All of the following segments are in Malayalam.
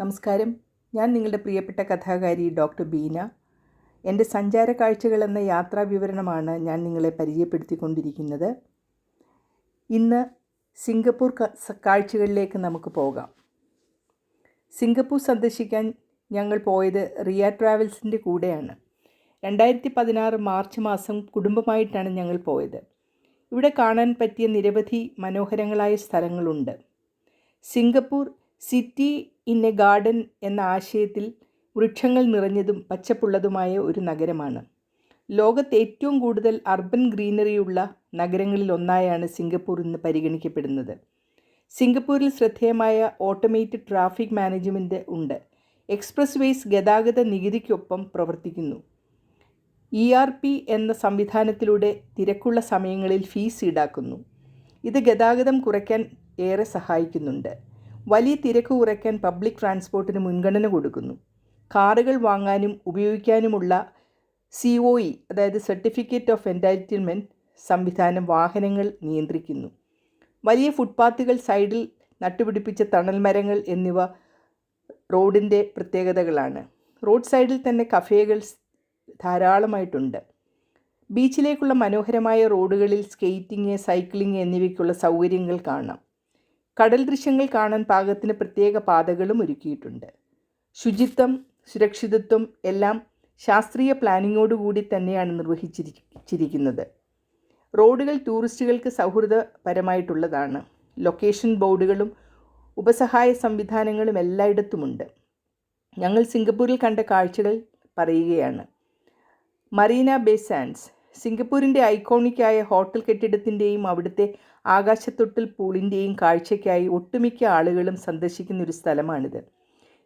നമസ്കാരം. ഞാൻ നിങ്ങളുടെ പ്രിയപ്പെട്ട കഥാകാരി ഡോക്ടർ ബീന. എന്റെ സഞ്ചാര കാഴ്ചകൾ എന്ന യാത്രാ വിവരണമാണ് ഞാൻ നിങ്ങളെ പരിചയപ്പെടുത്തിക്കൊണ്ടിരിക്കുന്നത്. ഇന്ന് സിംഗപ്പൂർ കാഴ്ചകളിലേക്ക് നമുക്ക് പോകാം. സിംഗപ്പൂർ സന്ദർശിക്കാൻ ഞങ്ങൾ പോയത് റിയ ട്രാവൽസിന്റെ കൂടെയാണ്. രണ്ടായിരത്തി പതിനാറ് മാർച്ച് മാസം കുടുംബമായിട്ടാണ് ഞങ്ങൾ പോയത്. ഇവിടെ കാണാൻ പറ്റിയ നിരവധി മനോഹരങ്ങളായ സ്ഥലങ്ങളുണ്ട്. Singapore city in a garden എന്ന ആശയത്തിൽ വൃക്ഷങ്ങൾ നിറഞ്ഞതും പച്ചപ്പുള്ളതുമായ ഒരു നഗരമാണ്. ലോകത്ത് ഏറ്റവും കൂടുതൽ അർബൻ ഗ്രീനറിയുള്ള നഗരങ്ങളിൽ ഒന്നായാണ് സിംഗപ്പൂർ ഇന്ന് പരിഗണിക്കപ്പെടുന്നത്. സിംഗപ്പൂരിൽ ശ്രദ്ധേയമായ ഓട്ടോമേറ്റഡ് ട്രാഫിക് മാനേജ്മെന്റ് ഉണ്ട്. എക്സ്പ്രസ് വേസ് ഗതാഗത നികുതിക്കൊപ്പം പ്രവർത്തിക്കുന്നു. ഇ ആർ പി എന്ന സംവിധാനത്തിലൂടെ തിരക്കുള്ള സമയങ്ങളിൽ ഫീസ് ഈടാക്കുന്നു. ഇത് ഗതാഗതം കുറയ്ക്കാൻ ഏറെ സഹായിക്കുന്നുണ്ട്. വലിയ തിരക്ക് കുറയ്ക്കാൻ പബ്ലിക് ട്രാൻസ്പോർട്ടിന് മുൻഗണന കൊടുക്കുന്നു. കാറുകൾ വാങ്ങാനും ഉപയോഗിക്കാനുമുള്ള സി ഒ ഇ അതായത് സർട്ടിഫിക്കറ്റ് ഓഫ് എന്റൈറ്റിൽമെന്റ് സംവിധാനം വാഹനങ്ങൾ നിയന്ത്രിക്കുന്നു. വലിയ ഫുട്പാത്തുകൾ സൈഡിൽ നട്ടുപിടിപ്പിച്ച തണൽ മരങ്ങൾ എന്നിവ റോഡിന്റെ പ്രത്യേകതകളാണ്. റോഡ് സൈഡിൽ തന്നെ കഫേകൾ ധാരാളമായിട്ടുണ്ട്. ബീച്ചിലേക്കുള്ള മനോഹരമായ റോഡുകളിൽ സ്കേറ്റിംഗ് സൈക്ലിംഗ് എന്നിവയ്ക്കുള്ള സൗകര്യങ്ങൾ കാണാം. കടൽ ദൃശ്യങ്ങൾ കാണാൻ പാകത്തിന് പ്രത്യേക പാതകളും ഒരുക്കിയിട്ടുണ്ട്. ശുചിത്വം സുരക്ഷിതത്വം എല്ലാം ശാസ്ത്രീയ പ്ലാനിങ്ങോടുകൂടി തന്നെയാണ് നിർവഹിച്ചിരിക്കുന്നത് റോഡുകൾ ടൂറിസ്റ്റുകൾക്ക് സൗഹൃദപരമായിട്ടുള്ളതാണ്. ലൊക്കേഷൻ ബോർഡുകളും ഉപസഹായ സംവിധാനങ്ങളും എല്ലായിടത്തുമുണ്ട്. ഞങ്ങൾ സിംഗപ്പൂരിൽ കണ്ട കാഴ്ചകൾ പറയുകയാണ്. മറീന ബേ സാൻഡ്സ് സിംഗപ്പൂരിന്റെ ഐക്കോണിക്കായ ഹോട്ടൽ കെട്ടിടത്തിന്റെയും അവിടുത്തെ ആകാശത്തൊട്ടിൽ പൂളിന്റെയും കാഴ്ചയ്ക്കായി ഒട്ടുമിക്ക ആളുകളും സന്ദർശിക്കുന്ന ഒരു സ്ഥലമാണിത്.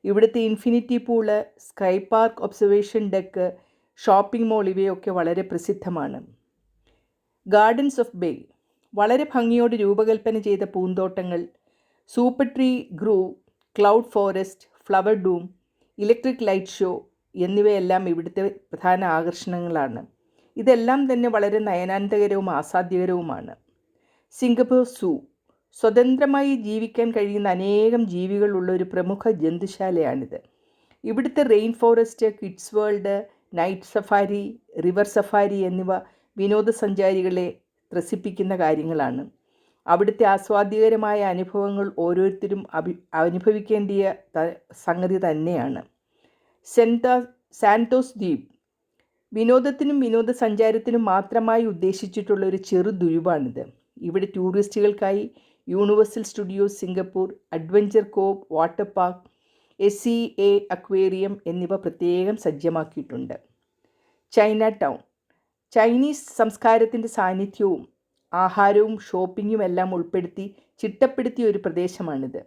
ഇവിടുത്തെ infinity pool sky park observation deck shopping mall ഇവയൊക്കെ വളരെ പ്രസിദ്ധമാണ്. ഗാർഡൻസ് ഓഫ് ബേ വളരെ ഭംഗിയോട് രൂപകൽപ്പന ചെയ്ത പൂന്തോട്ടങ്ങൾ super tree grove cloud forest flower dome electric light show എന്നിവയെല്ലാം ഇവിടുത്തെ പ്രധാന ആകർഷണങ്ങളാണ്. ഇതെല്ലാം തന്നെ വളരെ നയനാന്തകരവും ആസാദ്യകരവുമാണ്. സിംഗപ്പൂർ സൂ. സ്വതന്ത്രമായി ജീവിക്കാൻ കഴിയുന്ന അനേകം ജീവികളുള്ള ഒരു പ്രമുഖ ജന്തുശാലയാണിത്. ഇവിടുത്തെ rain forest kids world night safari river safari എന്നിവ വിനോദസഞ്ചാരികളെ ത്രസിപ്പിക്കുന്ന കാര്യങ്ങളാണ്. അവിടുത്തെ ആസ്വാദ്യകരമായ അനുഭവങ്ങൾ ഓരോരുത്തരും അഭി അനുഭവിക്കേണ്ടിയ സംഗതി തന്നെയാണ്. സെന്റാ സാന്റോസ് ദ്വീപ് വിനോദത്തിനും വിനോദസഞ്ചാരത്തിനും മാത്രമായി ഉദ്ദേശിച്ചിട്ടുള്ള ഒരു ചെറു ദുരിവാണിത്. ഇവിടെ ടൂറിസ്റ്റുകൾക്കായി Universal Studios Singapore adventure cove water park S C A aquarium എന്നിവ പ്രത്യേകം സജ്ജമാക്കിയിട്ടുണ്ട്. ചൈന ടൗൺ ചൈനീസ് സംസ്കാരത്തിന്റെ സാന്നിധ്യവും ആഹാരവും ഷോപ്പിങ്ങും എല്ലാം ഉൾപ്പെടുത്തി ചിട്ടപ്പെടുത്തിയ ഒരു പ്രദേശമാണിത്.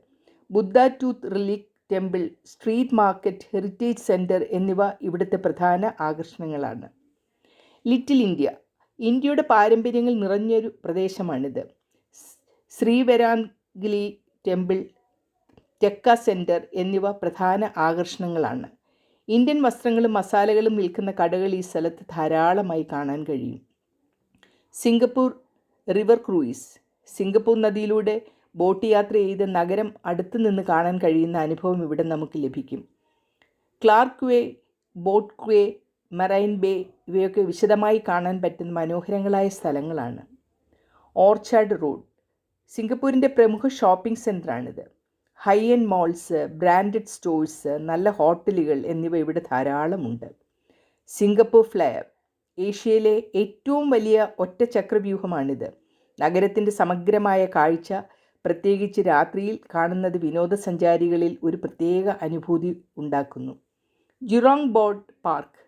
Buddha tooth relic temple street market heritage centre എന്നിവ ഇവിടുത്തെ പ്രധാന ആകർഷണങ്ങളാണ്. Little India. ഇന്ത്യയുടെ പാരമ്പര്യങ്ങൾ നിറഞ്ഞൊരു പ്രദേശമാണിത്. ശ്രീവരാംഗിലി ടെമ്പിൾ ടെക്ക സെന്റർ എന്നിവ പ്രധാന ആകർഷണങ്ങളാണ്. ഇന്ത്യൻ വസ്ത്രങ്ങളും മസാലകളും വിൽക്കുന്ന കടകൾ ഈ സ്ഥലത്ത് ധാരാളമായി കാണാൻ കഴിയും. Singapore river cruise. സിംഗപ്പൂർ നദിയിലൂടെ ബോട്ട് യാത്ര ചെയ്ത് നഗരം അടുത്തു നിന്ന് കാണാൻ കഴിയുന്ന അനുഭവം ഇവിടെ നമുക്ക് ലഭിക്കും. Clarke quay boat quay marine bay ഇവയൊക്കെ വിശദമായി കാണാൻ പറ്റുന്ന മനോഹരങ്ങളായ സ്ഥലങ്ങളാണ്. ഓർച്ചാർഡ് റോഡ് സിംഗപ്പൂരിന്റെ പ്രമുഖ shopping സെന്ററാണിത്. High end malls branded stores നല്ല ഹോട്ടലുകൾ എന്നിവ ഇവിടെ ധാരാളമുണ്ട്. സിംഗപ്പൂർ ഫ്ലയർ ഏഷ്യയിലെ ഏറ്റവും വലിയ ഒറ്റ ചക്രവ്യൂഹമാണിത് നഗരത്തിന്റെ സമഗ്രമായ കാഴ്ച പ്രത്യേകിച്ച് രാത്രിയിൽ കാണുന്നത് വിനോദസഞ്ചാരികളിൽ ഒരു പ്രത്യേക അനുഭൂതി ഉണ്ടാക്കുന്നു. Jurong bird park.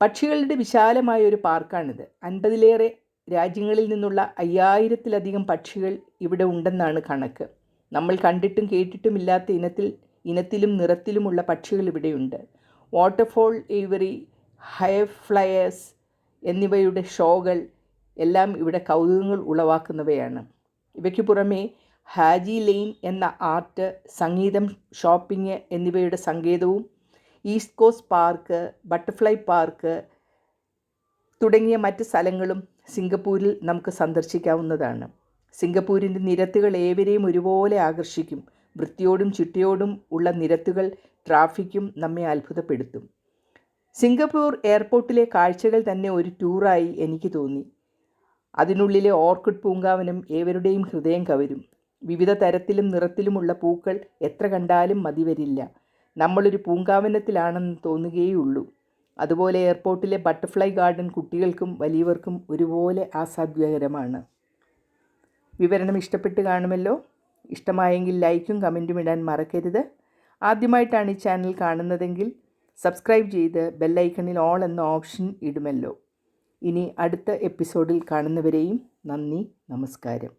പക്ഷികളുടെ വിശാലമായ ഒരു പാർക്കാണിത്. അൻപതിലേറെ രാജ്യങ്ങളിൽ നിന്നുള്ള അയ്യായിരത്തിലധികം പക്ഷികൾ ഇവിടെ ഉണ്ടെന്നാണ് കണക്ക്. നമ്മൾ കണ്ടിട്ടും കേട്ടിട്ടുമില്ലാത്ത ഇനത്തിൽ ഇനത്തിലും നിറത്തിലുമുള്ള പക്ഷികൾ ഇവിടെയുണ്ട്. വാട്ടർഫോൾ ഏവറി ഹൈ ഫ്ലയേഴ്സ് എന്നിവയുടെ ഷോകൾ എല്ലാം ഇവിടെ കൗതുകങ്ങൾ ഉളവാക്കുന്നവയാണ്. ഇവയ്ക്ക് പുറമെ ഹാജി ലെയിൻ എന്ന ആർട്ട് സംഗീതം ഷോപ്പിംഗ് എന്നിവയുടെ സങ്കേതവും East Coast park butterfly park തുടങ്ങിയ മറ്റ് സ്ഥലങ്ങളും സിംഗപ്പൂരിൽ നമുക്ക് സന്ദർശിക്കാവുന്നതാണ്. സിംഗപ്പൂരിന്റെ നിരത്തുകൾ ഏവരെയും ഒരുപോലെ ആകർഷിക്കും. വൃത്തിയോടും ചിട്ടയോടും ഉള്ള നിരത്തുകൾ ട്രാഫിക്കും നമ്മെ അത്ഭുതപ്പെടുത്തും. സിംഗപ്പൂർ എയർപോർട്ടിലെ കാഴ്ചകൾ തന്നെ ഒരു ടൂറായി എനിക്ക് തോന്നി. അതിനുള്ളിലെ ഓർക്കിഡ് പൂങ്കാവനം ഏവരുടെയും ഹൃദയം കവരും. വിവിധ തരത്തിലും നിറത്തിലുമുള്ള പൂക്കൾ എത്ര കണ്ടാലും മതി വരില്ല നമ്മളൊരു പൂങ്കാവനത്തിലാണെന്ന് തോന്നുകയുള്ളൂ അതുപോലെ എയർപോർട്ടിലെ ബട്ടർഫ്ലൈ ഗാർഡൻ കുട്ടികൾക്കും വലിയവർക്കും ഒരുപോലെ ആസ്വാദ്യകരമാണ്. വിവരണം ഇഷ്ടപ്പെട്ട് കാണുമല്ലോ? ഇഷ്ടമായെങ്കിൽ ലൈക്കും കമന്റും ഇടാൻ മറക്കരുത്. ആദ്യമായിട്ടാണ് ഈ ചാനൽ കാണുന്നതെങ്കിൽ സബ്സ്ക്രൈബ് ചെയ്ത് ബെല്ലൈക്കണിൽ ഓൾ എന്ന ഓപ്ഷൻ ഇടുമല്ലോ. ഇനി അടുത്ത എപ്പിസോഡിൽ കാണുന്നവരെയും നന്ദി നമസ്കാരം.